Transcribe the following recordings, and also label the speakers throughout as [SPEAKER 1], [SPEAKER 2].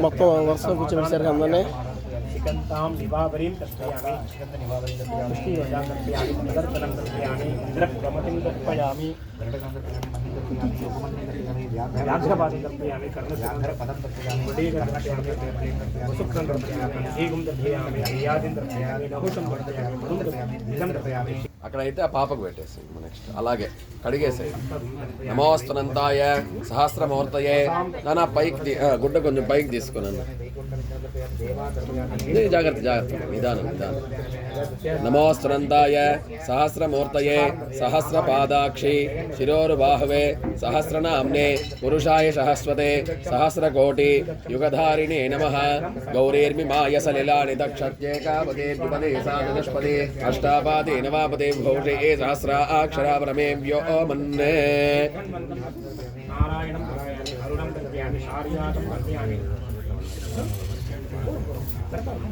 [SPEAKER 1] మొత్తం వరుసలో కూర్చోబెట్టారు అందరినీ
[SPEAKER 2] शिकन्तां निवावरीं दर्शयामि शिकन्त निवावरीं दर्शयामि पुष्टिवजां दर्शयामि मदर्पणं दर्शयामि इन्द्रप्रमतिं दर्शयामि व्याघ्रपादं दर्शयामि कर्णव्याघ्रपदं दर्शयामि वडीगं दर्शयामि वसुक्रं दर्शयामि धीगुं दर्शयामि अयादिं दर्शयामि नहुषं दर्शयामि मधुं दर्शयामि निजं दर्शयामि
[SPEAKER 3] అక్కడైతే ఆ పాపకు పెట్టేసాయి నెక్స్ట్ అలాగే కడిగేసాయి నమోస్తనంతాయ సహస్రమూర్తయే నానా పైకి తీ- ఆ, గుడ్డ కొంచెం పైకి తీసుకున్నాను जागृत जागृत निदान निदान। नमोस्तनंदाय सहस्रमूर्त सहस्रपादाक्षी शिरोरुबाहवे सहस्रनामने पुरुषाय सहस्वते सहस्रकोटि युगधारिणे नमः। गौरेर्मिमाय सलिलानितक्षत्येकापदेऽपदे अष्टापादे नवापदे भौषे ये सहस्रा अक्षरापरमे व्यो मन्ने
[SPEAKER 2] नारायणं अरुणं perdón.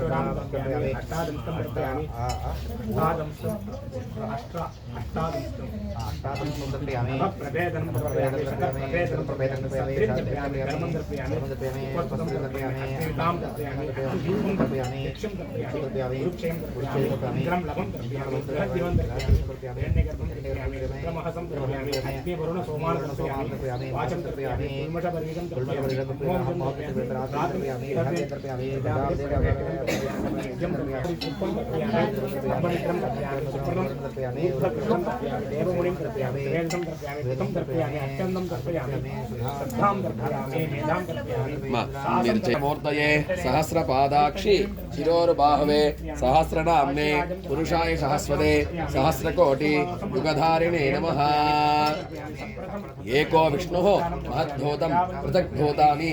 [SPEAKER 2] अष्टादंशं दर्शयामि अष्टादंशम् अष्ट अष्टादंशम् अष्टादंशं दर्शयामि प्रभेदनं प्रभेदनं प्रभेदनं प्रभेदनं दर्शयामि कर्मं दर्शयामि उपस्थितं दर्शयामि तां दर्शयामि रूपं दर्शयामि यक्षं दर्शयामि वृक्षं दर्शयामि ग्रं लवं दर्शयामि जीवं दर्शयामि हिरण्यगर्भं दर्शयामि क्रमहसं दर्शयामि अग्नि वरुण सोमान दर्शयामि वाचं दर्शयामि उन्मष परिगं दर्शयामि मोहं दर्शयामि रात्रं दर्शयामि ब्रह्मणिकं निर्जयमूर्तये सहस्रपादाक्षि सहस्रनाम्ने पुरुषाय सहस्वदे सहस्रकोटि युगधारिणे नमः। एको विष्णुः महद्धूतं पृथग्भूतानि।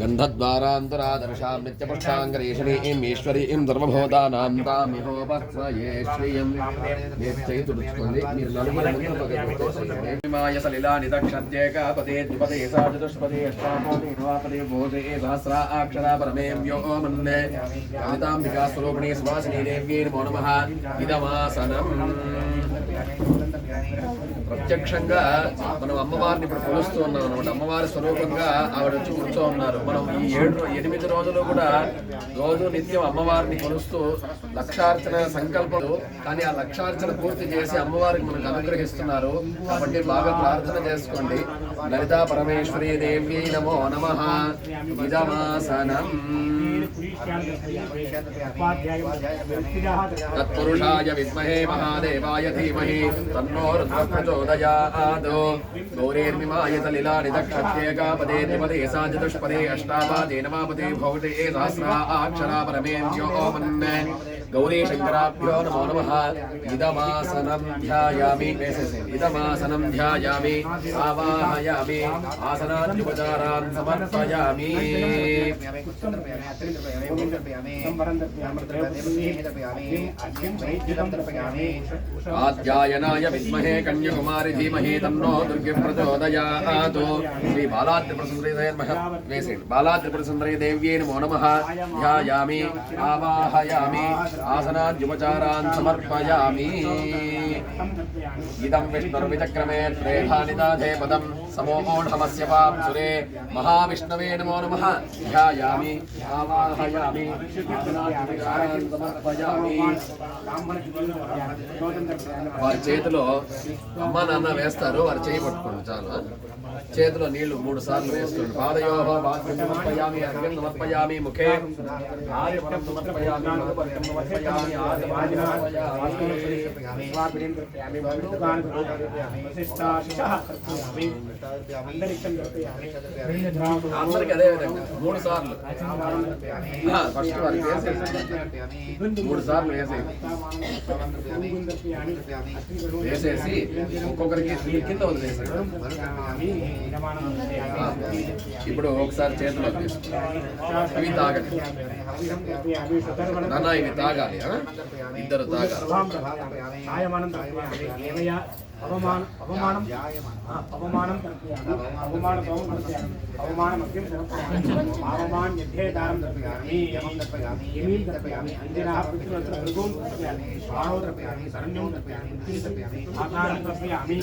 [SPEAKER 3] గంధద్వారాంతరాదర్శాం నిత్యపక్షాంగరేషణీం సర్వభూతానాం తామిహోపస్వయే శ్రియం మీరు చేయి తుడుచుకోండి మీరు నలుగురు ముందు పగలగొట్టేసేయండి. సలిలాని దక్షత్యేకాపదే ద్విపదే సా చతుష్పదే అష్టాపదే నవాపదే భోజే సహస్రా అక్షరా పరమే వ్యోమన్నే లలితాంబికా స్వరూపిణీ సువాసినీ దేవ్యై నమో నమః ఇదమాసనం ప్రత్యక్షంగా మనం అమ్మవారిని ఇప్పుడు కొలుస్తూ ఉన్నాం అనమాట అమ్మవారి స్వరూపంగా ఆవిడ వచ్చి కొలుస్తూ ఉన్నారు. మనం ఈ ఏడు ఎనిమిది రోజులు కూడా రోజు నిత్యం అమ్మవారిని కొలుస్తూ లక్షార్చన సంకల్పం కానీ ఆ లక్షార్చన పూర్తి చేసి అమ్మవారికి మనకు అనుగ్రహిస్తున్నారు. కాబట్టి బాగా ప్రార్థన చేసుకోండి. లలితా పరమేశ్వరి దేవి నమో నమ. ఇదమాసనం. तत्षा विमहे महादेवाय धीमह तन्नोर्धप्रचोदयात् गौरेर्मिमाय सलिलानि दक्षत्येकापदे त्रिपदे सा चतुष्पदे अष्टापदे सहस्रा अक्षरा गौरी शंकराभ्यो नमो नमः। इदमासनं ध्यायामि। इदमासनं ध्यायामि। आवाहयामि। आसनाद्युपचारान् समर्पयामि। आध्यायनाय विद्महे कन्याकुमारि धीमहि तन्नो श्री श्रीबालात्रिपुरसुन्दरी बालात्रिपुरसुन्दरी देव्यै नमो नमः। ध्यायामि। आवाहयामि। బాలాత్రిపురసుందరీ దేవ్యై ఆసనాద్యుపచారాన్ సమర్పయామి ఇదం విష్ణుర్విచక్రమే త్రేధానిదాధే పదం సమోమోఢమస్య వాం సురే మహావిష్ణవే నమో నమః ధ్యాయామి ఆవాహయామి వారి చేతిలో అమ్మ నాన్న వేస్తారు వారు చేయి పట్టుకోండి చాలు చేతిలో నీళ్ళు మూడు సార్లు వేస్తుంది పాదయోహ సమర్పయామి అర్ఘ్యం సమర్పయామి ముఖే ఆదిత్యం సమర్పయామి అందరికి అదే విధంగా మూడు సార్లు. ఫస్ట్ వారికి వేసేసి మూడు సార్లు వేసేసి ఒక్కొక్కరికి కింద వదిలేసాడు ఇప్పుడు ఒకసారి చేతిలో ఇవి తాగండి. నాన్న ఇవి తాగాలి? ఇద్దరు తాగాలి
[SPEAKER 2] అవమానం అవమానం ఆ, అవమానం తర్పయామి అవమాన సోమం తర్పయామి అవమానం అగ్యం సమర్పయామి అవమాన్ యథేదారం తర్పయామి యమం తర్పయామి యమీం తర్పయామి అంజనాః పృథ్వీవత్ర భృగుం తర్పయామి బాణో తర్పయామి శరణ్యం తర్పయామి మృత్యుం తర్పయామి ఆకారం తర్పయామి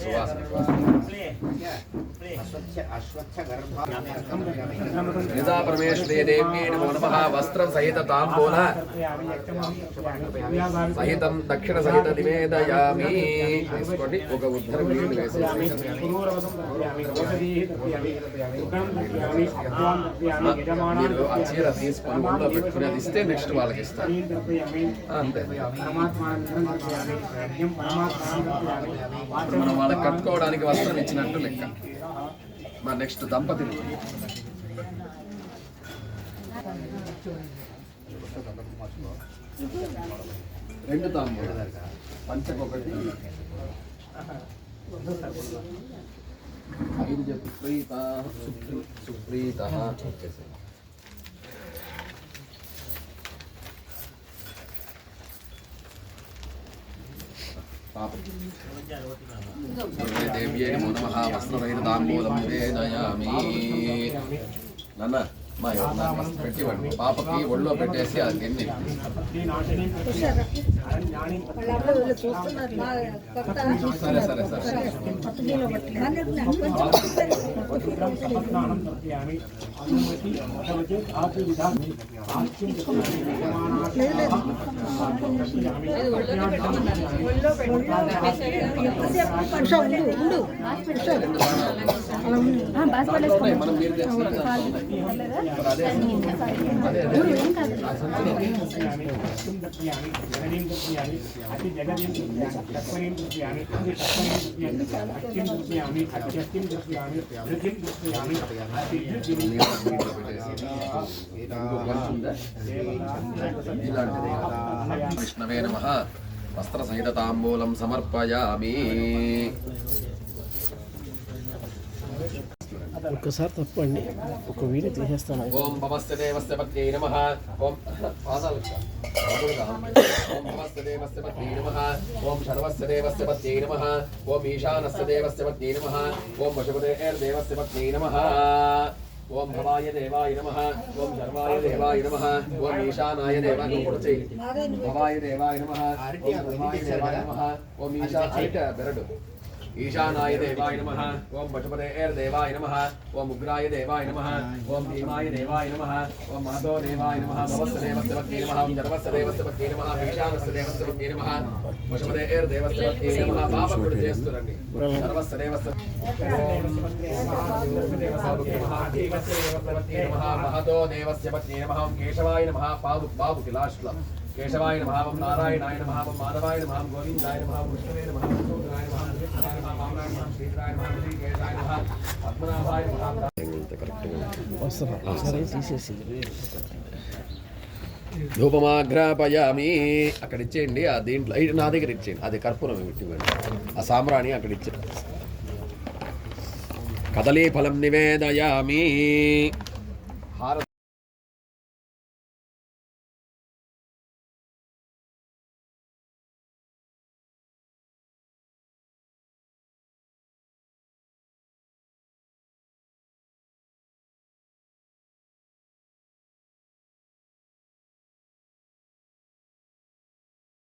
[SPEAKER 3] సువాసన నిజా పరమేశ్వరే దేవ్యే నమో నమః వస్త్రం సహిత తాంబూల
[SPEAKER 2] తర్పయామి యక్షమం తర్పయామి
[SPEAKER 3] సహితం దక్షిణ సహిత నివేదయామి తీసుకోండి. ఒక
[SPEAKER 2] తర్పయామి యజమానాం
[SPEAKER 3] మీరు ఆ చీర తీసుకొని పెట్టుకుని అది ఇస్తే నెక్స్ట్ వాళ్ళకి ఇస్తారు. అంతే. మనం వాళ్ళకి కట్టుకోవడానికి వస్త్రం ఇచ్చినట్టు లెక్క. మా నెక్స్ట్ దంపతులు. రెండు తాము పంచకొకటి ఐదు చెప్పు ప్రీత సుప్రీ సుప్రీత పాప దేవ్యే నమో నమః వస్త్రరహిత తాంబూలం నివేదయామి నాన్న మా ఎవరు వస్త్రం పెట్టివ్వండి పాపకి ఒళ్ళో పెట్టేసి అది
[SPEAKER 4] కొత్త
[SPEAKER 3] సరే సరే సరే మనం మీరు
[SPEAKER 2] అతి జగదీం తత్వరీం అత్యం అత్యత్యం ధృతిం
[SPEAKER 3] విష్ణవే నమ వస్త్ర సహిత తాంబూలం సమర్పయామి
[SPEAKER 1] ఒక్కసారి తప్పండి ఒక వీడియో తీసేస్తాను
[SPEAKER 3] ఓం భవస్య దేవస్య పత్యై నమ ఓం పాదాలు ఓం భవస్య దేవస్య పత్యై నమ ఓం శర్వస్య దేవస్య పత్యై నమ ఓం ఈశానస్య దేవస్య పత్యై నమ ఓం పత్యై నమ ఓం భవాయ దేవాయ నమ ఓం శర్వాయ దేవాయ నమ ఓం ఈశానాయ దేవాయ భవాయ దేవాయ నమ ఓం శర్వాయ దేవాయ నమ ఓం ఈశా బయట బెరడు ఈశానాయ దేవాయ నమ. ఓం పశుపతేర్దేవాయ నమ. ఓం ఉగ్రాయ దేవాయ నమ. ఓం భీమాయ దేవాయ నమ. ఓం మాధో దేవాయ నమ. భవస్య దేవస్య పత్ని నమ. ఓం జర్వస్య దేవస్య పత్ని నమ. ఈశానస్య దేవస్య పత్ని నమ. పశుపతేర్దేవస్య పత్ని నమ. పాపకుడు చేస్తురండి సర్వస్య దేవస్య మహతో దేవస్య పత్ని నమ. ఓం కేశవాయ నమ. బాబు బాబుకి లాస్ట్లో. కేశవాయ నమ ఓం నారాయణాయ నమ ఓం మాధవాయ నమ ఓం గోవిందాయ నమ ఓం విష్ణువే నమ ఓం సూర్యాయ నమ ఓం విష్ణువాయ నమ ఓం శ్రీకేశాయ నమ పద్మనాభాయ నమ
[SPEAKER 1] సరే తీసేసి
[SPEAKER 3] ధూపమాఘ్రాపయామి. అక్కడ ఇచ్చేయండి ఆ దీంట్లో నా దగ్గర ఇచ్చేయండి. అది కర్పూరం ఇవ్వండి. ఆ సామ్రాణి అక్కడ ఇచ్చే కదలీఫలం నివేదయామి.